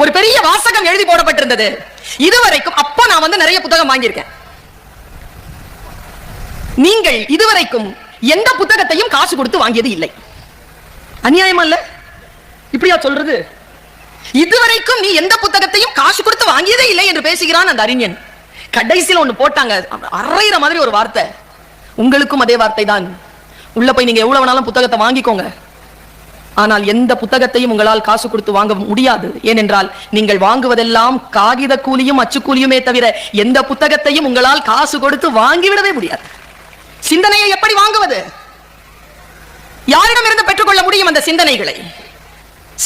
ஒரு பெரிய வாசகம் எழுதி போடப்பட்டிருந்தது. இதுவரைக்கும் அப்ப நான் வந்து நிறைய புத்தகம் வாங்கியிருக்கேன். நீங்கள் இதுவரைக்கும் எந்த புத்தகத்தையும் காசு கொடுத்து வாங்கியது இல்லை. அநியாயமா இல்ல? இப்படியா சொல்றது? இதுவரைக்கும் நீ எந்த புத்தகத்தையும் காசு கொடுத்து வாங்கியதே இல்லை என்று பேசுகிறான் அந்த அறிஞன். கடைசியில் ஒண்ணு போட்டாங்க. அரைகிற மாதிரி ஒரு வார்த்தை. உங்களுக்கும் அதே வார்த்தை தான் உள்ள போய் நீங்க எவ்வளவு வேணாலும் புத்தகத்தை வாங்கிக்கோங்க. ஆனால் எந்த புத்தகத்தையும் உங்களால் காசு கொடுத்து வாங்க முடியாது. ஏனென்றால் நீங்கள் வாங்குவதெல்லாம் காகித கூலியும் அச்சு கூலியுமே தவிர எந்த புத்தகத்தையும் உங்களால் காசு கொடுத்து வாங்கிவிடவே முடியாது. சிந்தனையை எப்படி வாங்குவது? யாரிடமிருந்து பெற்றுக்கொள்ள முடியும் அந்த சிந்தனைகளை?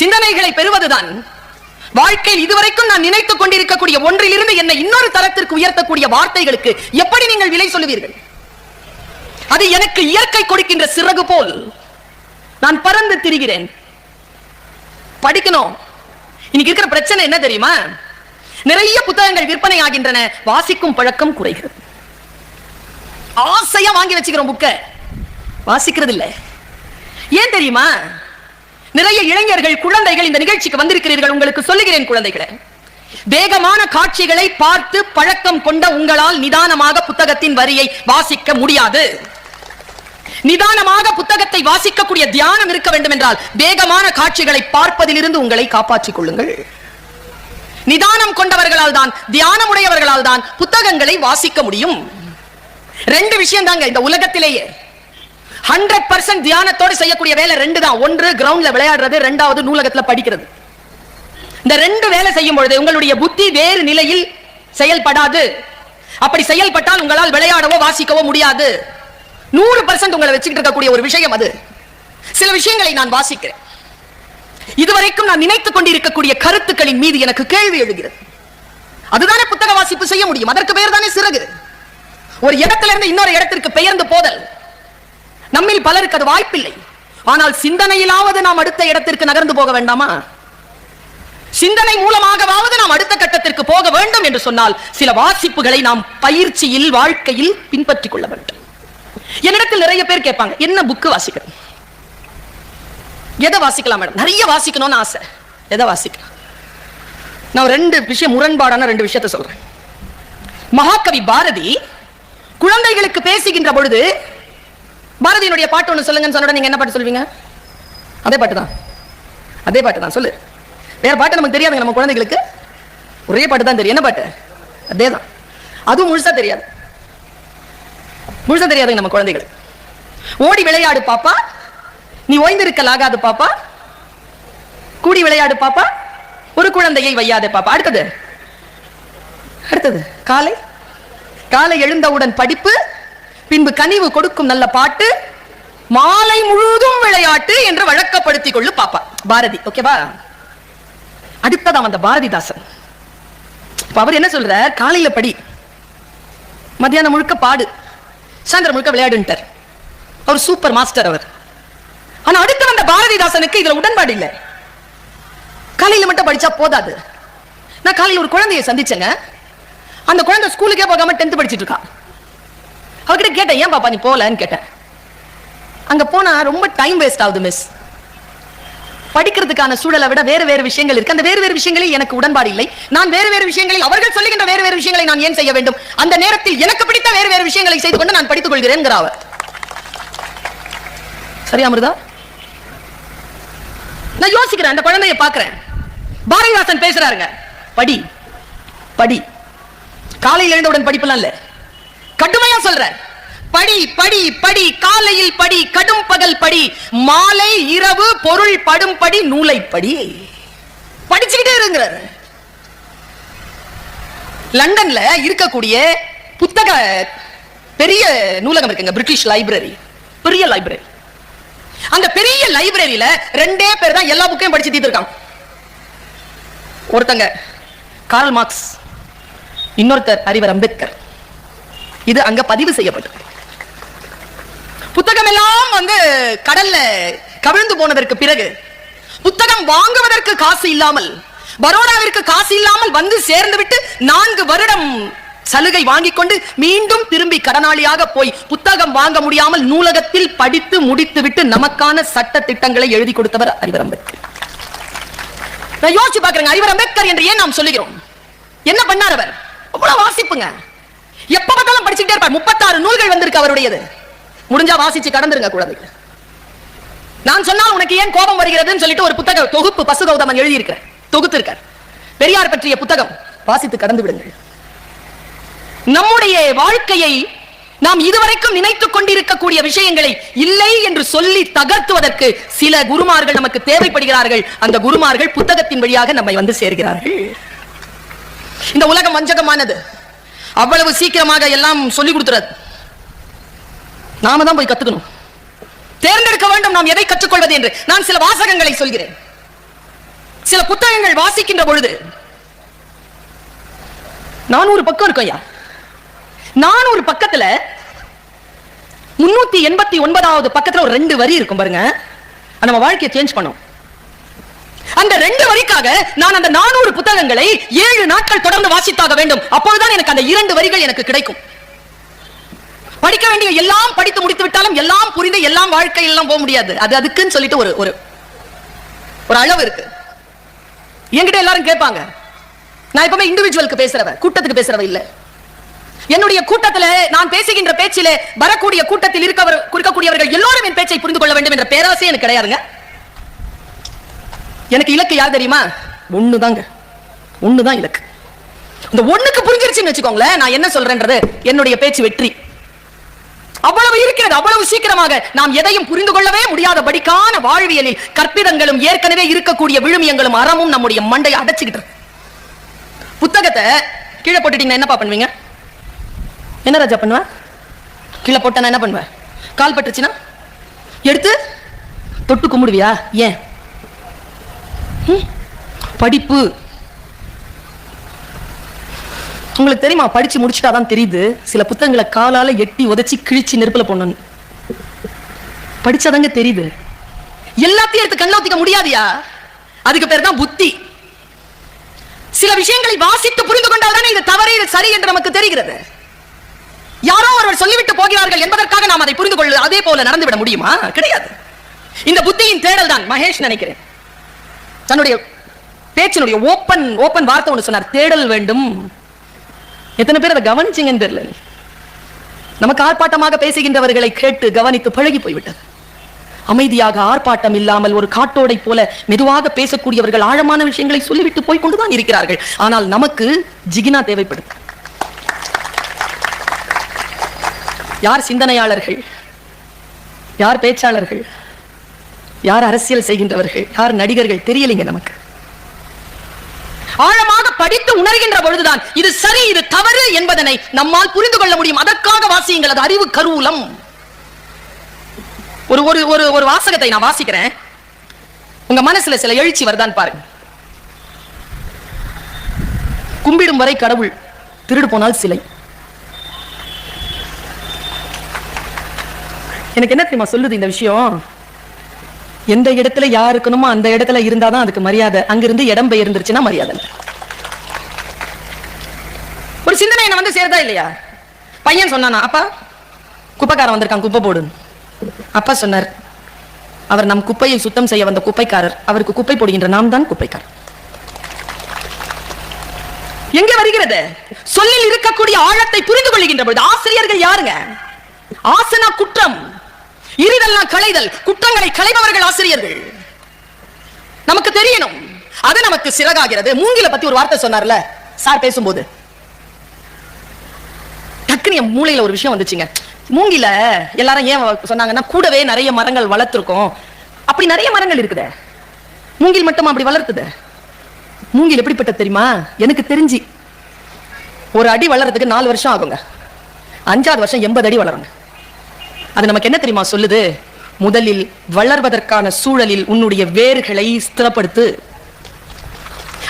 சிந்தனைகளை பெறுவதுதான். வாழ்க்கையில் இதுவரைக்கும் நான் நினைத்துக் கொண்டிருக்கக்கூடிய ஒன்றிலிருந்து என்னை இன்னொரு தரத்திற்கு உயர்த்தக்கூடிய வார்த்தைகளுக்கு எப்படி நீங்கள் விலை சொல்லுவீர்கள்? அது எனக்கு இயற்கை கொடுக்கின்ற சிறகு போல். நான் பறந்து திரிகிறேன். படிக்கணும். இன்னைக்கு இருக்கிற பிரச்சனை என்ன தெரியுமா? நிறைய புத்தகங்கள் விற்பனை ஆகின்றன. வாசிக்கும் பழக்கம் குறைகிறது. ஆசையா வாங்கி வச்சுக்கிறோம் புக்க வாசிக்கிறது இல்ல ஏன் தெரியுமா? நிறைய இளைஞர்கள் குழந்தைகள் இந்த நிகழ்ச்சிக்கு வந்திருக்கிறீர்கள். உங்களுக்கு சொல்லுகிறேன் குழந்தைகளை. வேகமான காட்சிகளை பார்த்து பழக்கம் கொண்ட உங்களால் நிதானமாக புத்தகத்தின் வரியை வாசிக்க முடியாது. நிதானமாக புத்தகத்தை வாசிக்கக்கூடிய தியானம் இருக்க வேண்டும் என்றால் வேகமான காட்சிகளை பார்ப்பதிலிருந்து உங்களை காப்பாற்றிக் கொள்ளுங்கள். நிதானம் கொண்டவர்களால் தான் தியானம் உடையவர்களால் தான் புத்தகங்களை வாசிக்க முடியும். ரெண்டு விஷயம் தாங்க இந்த உலகத்திலேயே. ஹண்ட்ரட் பர்சன்ட் தியானத்தோடு செய்யக்கூடிய வேலை ரெண்டு தான். ஒன்று கிரவுண்ட்ல விளையாடுறது ரெண்டாவது நூலகத்துல படிக்கிறது. இந்த ரெண்டு வேலை செய்யும் பொழுது உங்களுடைய புத்தி வேறு நிலையில் செயல்படாது. அப்படி செயல்பட்டால் உங்களால் விளையாடவோ வாசிக்கவோ முடியாது. நூறு பர்சன்ட் உங்களை வச்சுக்கிட்டு இருக்கக்கூடிய ஒரு விஷயம் அது. சில விஷயங்களை நான் வாசிக்கிறேன். இதுவரைக்கும் நான் நினைத்துக் கொண்டிருக்கக்கூடிய கருத்துக்களின் மீது எனக்கு கேள்வி எழுகிறது. அதுதானே புத்தக வாசிப்பு செய்ய முடியும். அதற்கு பெயர் தானே சிறகு. ஒரு இடத்துல இருந்து இன்னொரு இடத்திற்கு பெயர்ந்து போதல். நம்மில் பலருக்கு அது வாய்ப்பில்லை. ஆனால் சிந்தனையிலாவது நாம் அடுத்த இடத்திற்கு நகர்ந்து போக வேண்டாமா? சிந்தனை மூலமாகவாவது நாம் அடுத்த கட்டத்திற்கு போக வேண்டும் என்று சொன்னால் சில வாசிப்புகளை நாம் பயிற்சியில் வாழ்க்கையில் பின்பற்றிக் கொள்ள வேண்டும். என்னிடத்தில் நிறைய பேர் கேட்பாங்க என்ன புக்கு வாசிக்கணும்? எதை வாசிக்கலாம் மேடம் நிறைய வாசிக்கணும்னு ஆசை. எதை வாசிக்கலாம்? நான் ரெண்டு விஷயம் முரண்பாடான ரெண்டு விஷயத்தை சொல்றேன். மகாகவி பாரதி குழந்தைகளுக்கு பேசுகின்ற பொழுது பாரதியினுடைய பாட்டு ஒண்ணு சொல்லுங்கன்னு சொன்ன நீங்க என்ன பாட்டு சொல்வீங்க? அதே பாட்டு தான். அதே பாட்டு தான் சொல்லு. வேற பாட்டு நமக்கு தெரியாதுங்க நம்ம குழந்தைகளுக்கு. ஒரே பாட்டு தான் தெரியும். என்ன பாட்டு? அதே தான் அதுவும் முழுசா தெரியாது. முழுசா தெரியாதுங்க நம்ம குழந்தைகள். ஓடி விளையாடு பாப்பா. நீ ஓய்ந்திருக்கல் ஆகாது பாப்பா. கூடி விளையாடு பாப்பா. ஒரு குழந்தையை வையாத பாப்பா. அடுத்தது. அடுத்தது. காலை. காலை எழுந்தவுடன் படிப்பு. பின்பு கனிவு கொடுக்கும் நல்ல பாட்டு. மாலை முழுதும் விளையாட்டு என்று வழக்கப்படுத்திக் கொள்ளு பாப்பா. பாரதி ஓகேவா அடுத்ததான் வந்த பாரதிதாசன். அவர் என்ன சொல்ற காலையில படி. மத்தியானம் முழுக்க பாடு. சாயந்தரம் முழுக்க விளையாடுன்ட்டார். அவர் சூப்பர் மாஸ்டர் அவர். ஆனா அடுத்து வந்த பாரதிதாசனுக்கு இதுல உடன்பாடு இல்லை. காலையில மட்டும் படிச்சா போதாது. நான் காலையில் ஒரு குழந்தையை சந்திச்சேங்க. அந்த குழந்தை ஸ்கூலுக்கே போகாம டென்த் படிச்சிட்டு இருக்கா. அவர்கிட்ட கேட்டேன் ஏன் பாப்பா நீ போகலன்னு கேட்டேன். அங்க போனா ரொம்ப டைம் வேஸ்ட் ஆகுது மிஸ் படிக்கிறதுக்கான சூழலை விட வேறு வேறு விஷயங்கள் இருக்கு. அந்த வேறு வேறு விஷயங்களில் எனக்கு உடன்பாடு இல்லை. நான் வேறு வேறு விஷயங்களில் அவர்கள் சொல்லுகின்ற வேறு வேறு விஷயங்களை நான் ஏன் செய்ய வேண்டும்? அந்த நேரத்தில் எனக்கு பிடித்த வேறு வேறு விஷயங்களை செய்து கொண்டு நான் படித்துக் கொள்கிறேன் அவர். சரியா அமிர்தா? நான் யோசிக்கிறேன் அந்த குழந்தைய பாக்குறேன் பாரதிதாசன் பேசுறாருங்க. படி படி. காலையில் எழுந்தவுடன் படிப்பெல்லாம் இல்ல. கடுமையா சொல்றேன் படி படி படி காலையில் படி கடும் பகல் படி மாலை இரவு பொருள் படும் படி நூலை படி படிச்சுக்கிட்டே இருங்கிறார். லண்டன்ல இருக்கக்கூடிய புத்தக பெரிய நூலகம் இருக்குங்க பிரிட்டிஷ் லைப்ரரி. பெரிய லைப்ரரி. அந்த பெரிய லைப்ரரியில ரெண்டே பேர் தான் எல்லா புக்கையும் படிச்சு தீர்த்திருக்காங்க. ஒருத்தங்க கார்ல் மார்க்ஸ் இன்னொருத்தர் அறிவர் அம்பேத்கர். இது அங்க பதிவு செய்யப்பட்டது. புத்தகம் எல்லாம் வந்து கடல்ல கவிழ்ந்து போனதற்கு பிறகு புத்தகம் வாங்குவதற்கு காசு இல்லாமல் பரோடாவிற்கு காசு இல்லாமல் வந்து சேர்ந்து விட்டு நான்கு வருடம் சலுகை வாங்கிக் கொண்டு மீண்டும் திரும்பி கடனாளியாக போய் புத்தகம் வாங்க முடியாமல் நூலகத்தில் படித்து முடித்து விட்டு நமக்கான சட்ட திட்டங்களை எழுதி கொடுத்தவர் அறிவர் அம்பேத்கர். நான் யோசிச்சு பாக்குறேங்க அறிவர் அம்பேத்கர் என்று ஏன் நாம் சொல்லுகிறோம்? என்ன பண்ணார் அவர்? அவ்வளவு வாசிப்புங்க. எப்ப பார்த்தாலும் படிச்சுட்டே இருப்பார். முப்பத்தாறு நூல்கள் வந்திருக்கு அவருடையது. முடிஞ்சா வாசிச்சு கடந்துருங்க குழந்தைகள் நான் சொன்னால் உனக்கு ஏன் கோபம் வருகிறதுன்னு சொல்லிட்டு ஒரு புத்தக தொகுப்பு பசு கௌதமன் எழுதியிருக்க தொகுத்திருக்கார். பெரியார் பற்றிய புத்தகம் வாசித்து கடந்து விடுங்கள். நம்முடைய வாழ்க்கையை நாம் இதுவரைக்கும் நினைத்துக் கொண்டிருக்கக்கூடிய விஷயங்களை இல்லை என்று சொல்லி தகர்த்துவதற்கு சில குருமார்கள் நமக்கு தேவைப்படுகிறார்கள். அந்த குருமார்கள் புத்தகத்தின் வழியாக நம்மை வந்து சேர்கிறார்கள். இந்த உலகம் வஞ்சகமானது. அவ்வளவு சீக்கிரமாக எல்லாம் சொல்லிக் கொடுத்துறது. நாம தான் போய் கத்துக்கணும். தேர்ந்தெடுக்க வேண்டும் நாம் எதை கற்றுக்கொள்வது என்று நான் சில வாசகங்களை சொல்கிறேன். சில புத்தகங்கள் வாசிக்கின்ற பொழுது நானூறு பக்கம் இருக்கும் ஐயா. நானூறு பக்கத்துல முன்னூத்தி எண்பத்தி ஒன்பதாவது பக்கத்துல ஒரு ரெண்டு வரி இருக்கும் பாருங்க. நம்ம வாழ்க்கையை சேஞ்ச் பண்ணும். அந்த ரெண்டு வரிக்காக நான் அந்த நானூறு புத்தகங்களை ஏழு நாட்கள் தொடர்ந்து வாசித்தாக வேண்டும். அப்போதுதான் எனக்கு அந்த இரண்டு வரிகள் எனக்கு கிடைக்கும். படிக்க வேண்டிய எல்லாம் படித்து முடித்து விட்டாலும் எல்லாம் புரிந்து எல்லாம் வாழ்க்கை எல்லாம் போக முடியாது. அது அதுக்குன்னு சொல்லிட்டு ஒரு ஒரு ஒரு அளவு இருக்கு. என்கிட்ட எல்லாரும் கேட்பாங்க. நான் எப்பவுமே இண்டிவிஜுவலுக்கு பேசுறவ கூட்டத்துக்கு பேசுறவ இல்ல. என்னுடைய கூட்டத்தில் நான் பேசுகின்ற பேச்சிலே வரக்கூடிய கூட்டத்தில் இருக்கவர் இருக்கக்கூடியவர்கள் எல்லோரும் என் பேச்சை புரிந்து கொள்ள வேண்டும் என்ற பேராசை எனக்கு கிடையாதுங்க. எனக்கு இலக்கு யார் தெரியுமா? ஒண்ணுதாங்க. ஒண்ணுதான் இலக்கு. இந்த ஒண்ணுக்கு புரிஞ்சிருச்சுன்னு வச்சுக்கோங்களேன் நான் என்ன சொல்றேன்றது? என்னுடைய பேச்சு வெற்றி. அவ்வளவு இருக்கிறது அவ்வளவு சீக்கிரமாக நாம் எதையும் புரிந்து கொள்ளவே முடியாத படிக்கான வாழ்வியலில் கற்பிதங்களும் ஏற்கனவே இருக்கக்கூடிய விழுமியங்களும் அறமும் நம்முடைய மண்டையை அடைச்சுக்கிட்டு புத்தகத்தை கீழே போட்டுட்டீங்கன்னா என்னப்பா பண்ணுவீங்க? என்ன ராஜா பண்ணுவ? கீழே போட்டா நான் என்ன பண்ணுவேன் கால் பட்டுச்சுன்னா? எடுத்து தொட்டு கும்பிடுவியா? ஏன்? ம்? படிப்பு. உங்களுக்கு தெரியுமா? படிச்சு முடிச்சுட்டாதான் தெரியுது. சில புத்தகங்களை காலால எட்டி உதைச்சி கிழிச்சு நெருப்புல போடணும் படிச்சாதாங்க தெரியுது. எல்லாத்தையும் எடுத்து கண்ண ஊத்திக்க முடியாதியா? அதுக்கு பேர் தான் புத்தி. சில விஷயங்களை வாசித்து புரிந்து கொண்டால் தானே இது தவறு இது சரி என்று நமக்கு தெரிகிறது. யாரோ ஒருவர் சொல்லிவிட்டு போகிறார்கள் என்பதற்காக நாம் அதை புரிந்து கொள்ள அதே போல நடந்துவிட முடியுமா? கிடையாது. இந்த புத்தியின் தேடல் தான் மகேஷ் நினைக்கிறேன். தன்னுடைய பேச்சினுடைய ஓப்பன் ஓப்பன் வார்த்தை ஒன்று சொன்னார் தேடல் வேண்டும். எத்தனை பேர் அதை கவனிச்சிங்கன்னு தெரியல நமக்கு ஆர்ப்பாட்டமாக பேசுகின்றவர்களை கேட்டு கவனித்து பழகி போய்விட்டது. அமைதியாக ஆர்ப்பாட்டம் இல்லாமல் ஒரு காட்டோடை போல மெதுவாக பேசக்கூடியவர்கள் ஆழமான விஷயங்களை சொல்லிவிட்டு போய் கொண்டுதான் இருக்கிறார்கள். ஆனால் நமக்கு ஜிகினா தேவைப்படும் யார் சிந்தனையாளர்கள்? யார் பேச்சாளர்கள்? யார் அரசியல் செய்கின்றவர்கள்? யார் நடிகர்கள்? தெரியலைங்க நமக்கு. ஆழமான படித்து உணர்கின்ற பொழுதுதான் இது சரி இது தவறு என்பதனை நம்மால் புரிந்து கொள்ள முடியும். அதற்காக வாசியுங்கள் அது அறிவு கருவூலம். ஒரு ஒரு ஒரு ஒரு வாசகத்தை நான் வாசிக்கிறேன். உங்க மனசுல சில எழுச்சி வருதான் பாருங்க. கும்பிடும் வரை கடவுள் திருடு போனால் சிலை. எனக்கு என்ன தெரியுமா சொல்லுது இந்த விஷயம்? எந்த இடத்துல யாருக்கணுமோ இருக்கணுமோ அந்த இடத்துல இருந்தாதான் அதுக்கு மரியாதை. அங்கிருந்து இடம் பெயர்ந்துருச்சுன்னா மரியாதை கூட என்ன வந்து சேருதா இல்லையா? பையன் சொன்னானா அப்பா குப்பைக்காரன் வந்திருக்கான் குப்பை போடுன்னு. அப்பா சொன்னார் அவர் நம் குப்பையை சுத்தம் செய்ய வந்த குப்பைக்காரர் அவருக்கு குப்பை போடுகின்ற நாம் தான் குப்பைக்காரர். எங்க வருகிறது? சொல்லில் இருக்கக்கூடிய ஆழத்தை புரிந்து கொள்கின்ற பொழுது ஆசிரியர்கள் யாருங்க? ஆசனா குற்றம் இருதல் களைதல் குற்றங்களை களைபவர்கள் ஆசிரியர்கள். நமக்கு தெரியணும் அது நமக்கு சிறகாகிறது. மூங்கில பத்தி ஒரு வார்த்தை சொன்னார்ல சார் பேசும்போது. டக்குனு என் மூளையில ஒரு விஷயம் வந்துச்சுங்க. மூங்கில எல்லாரும் ஏன் சொன்னாங்கன்னா கூடவே நிறைய மரங்கள் வளர்த்துருக்கோம். அப்படி நிறைய மரங்கள் இருக்குதே. மூங்கில் மட்டும் அப்படி வளர்த்துது மூங்கில் எப்படிப்பட்ட தெரியுமா? எனக்கு தெரிஞ்சு ஒரு அடி வளர்றதுக்கு நாலு வருஷம் ஆகுங்க. அஞ்சாவது வருஷம் எண்பது அடி வளருங்க. அது நமக்கு என்ன தெரியுமா சொல்லுது? முதலில் வளர்வதற்கான சூழலில் உன்னுடைய வேர்களை ஸ்திரப்படுத்து.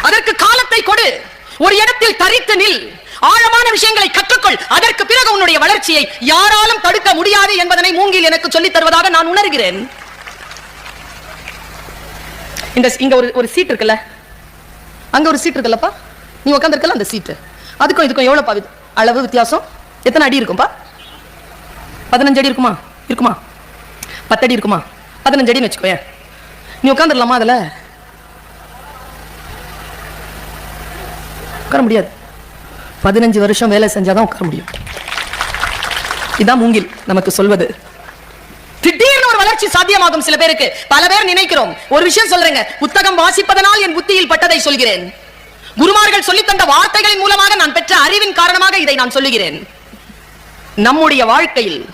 அதற்கு காலத்தை கொடு. ஒரு இடத்தில் தரித்து நில். ஆழமான விஷயங்களை கற்றுக்கொள். அதற்கு பிறகு உன்னுடைய வளர்ச்சியை யாராலும் தடுக்க முடியாது என்பதனை மூங்கில் எனக்கு சொல்லித் தருவதாக நான் உணர்கிறேன். இந்த இங்க ஒரு ஒரு சீட் இருக்குல்ல? அங்க ஒரு சீட் இருக்குல்லப்பா? நீ உட்காந்துருக்கல அந்த சீட்டு. அதுக்கும் இதுக்கும் எவ்வளவுப்பா அளவு வித்தியாசம்? எத்தனை அடி இருக்கும்பா? பதினஞ்சு அடி இருக்குமா? இருக்குமா? பத்து அடி இருக்குமா? பதினஞ்சு அடின்னு வச்சுக்கோயேன் நீ உட்காந்துடலாமா அதில்? உட்கார முடியாது. பதினஞ்சு வருஷம் வேலை செஞ்சாதான் உட்கார முடியும். இதான் மூங்கில் நமக்கு சொல்வது. திடீர்னு ஒரு வளர்ச்சி சாத்தியமாகும் சில பேருக்கு. பல பேர் நினைக்கிறோம். ஒரு விஷயம் சொல்றேங்க. புத்தகம் வாசிப்பதனால் என் புத்தியில் பட்டதை சொல்கிறேன். குருமார்கள் சொல்லித் தந்த வார்த்தைகளின் மூலமாக நான் பெற்ற அறிவின் காரணமாக இதை நான் சொல்லுகிறேன். நம்முடைய வாழ்க்கையில்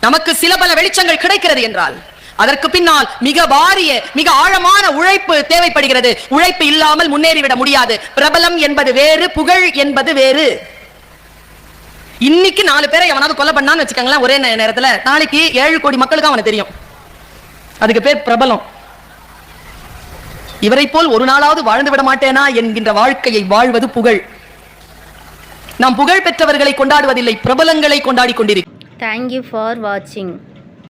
நமக்கு சில பல வெளிச்சங்கள் கிடைக்கிறது என்றால் அதற்கு பின்னால் மிக வாரிய மிக ஆழமான உழைப்பு தேவைப்படுகிறது. உழைப்பு இல்லாமல் முன்னேறிவிட முடியாது. பிரபலம் என்பது வேறு புகழ் என்பது வேறு. இன்னைக்கு நாலு பேரை எவனாவது கொலை பண்ணான்னு வச்சுக்கோங்களேன் ஒரே நே- நேரத்துல. நாளைக்கு ஏழு கோடி மக்களுக்கு அவனை தெரியும். அதுக்கு பேர் பிரபலம். இவரை போல் ஒரு நாளாவது வாழ்ந்து விட மாட்டேனா என்கின்ற வாழ்க்கையை வாழ்வது புகழ். நாம் புகழ் பெற்றவர்களை கொண்டாடுவதில்லை பிரபலங்களை கொண்டாடி கொண்டிருக்கிறோம். தேங்க்யூ ஃபார் வாட்சிங்.